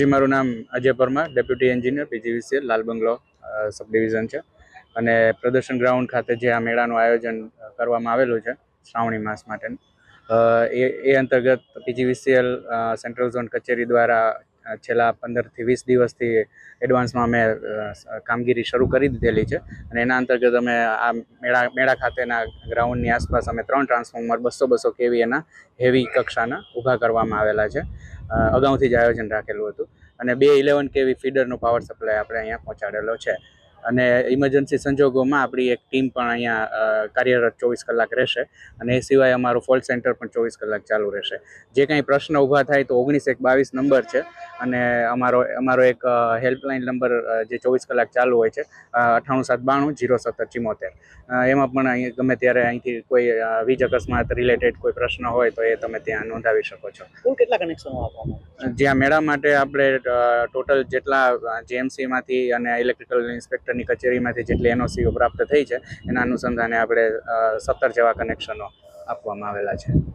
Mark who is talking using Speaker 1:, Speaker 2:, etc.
Speaker 1: જી, મારું નામ Ajay Parmar, deputy engineer PGVCL Lal bungalow sub division છે. અને પ્રદર્શન ગ્રાઉન્ડ ખાતે જે આ મેળાનું આયોજન કરવામાં આવેલું છે, શ્રાવણી માસ માટેનું. એ એ અંતર્ગત પીજીવીસીએલ સેન્ટ્રલ ઝોન કચેરી દ્વારા છેલ્લા પંદરથી વીસ દિવસથી એડવાન્સમાં અમે કામગીરી શરૂ કરી દીધેલી છે. અને એના અંતર્ગત અમે આ મેળા મેળા ખાતેના ગ્રાઉન્ડની આસપાસ અમે ત્રણ ટ્રાન્સફોર્મર બસો બસો કેવી એના હેવી કક્ષાના ઊભા કરવામાં આવેલા છે. અગાઉથી જ આયોજન રાખેલું હતું. અને બે ઇલેવન કેવી ફીડરનો પાવર સપ્લાય આપણે અહીંયા પહોંચાડેલો છે. અને ઇમરજન્સી સંજોગોમાં આપણી એક ટીમ પણ અહીંયા કાર્યરત ચોવીસ કલાક રહેશે. અને એ સિવાય અમારું ફોલ્ટ સેન્ટર પણ ચોવીસ કલાક ચાલુ રહેશે. જે કંઈ પ્રશ્ન ઊભા થાય તો ઓગણીસ એક બાવીસ નંબર છે. અને અમારો અમારો એક હેલ્પલાઇન નંબર જે ચોવીસ કલાક ચાલુ હોય છે અઠ્ઠાણું સાત બાણું જીરો સત્તર ચિમોતેર. એમાં પણ અહીં ગમે ત્યારે અહીંથી કોઈ વીજ અકસ્માત રિલેટેડ કોઈ પ્રશ્ન હોય તો એ તમે ત્યાં નોંધાવી શકો છો.
Speaker 2: કેટલા કનેક્શનો આપવામાં
Speaker 1: જ્યાં મેળા માટે આપણે ટોટલ જેટલા જેએમસીમાંથી અને ઇલેક્ટ્રિકલ ઇન્સ્પેક્ટરની કચેરીમાંથી જેટલી એનઓસીઓ પ્રાપ્ત થઈ છે એના અનુસંધાને આપણે સત્તર જેવા કનેક્શનો આપવામાં આવેલા છે.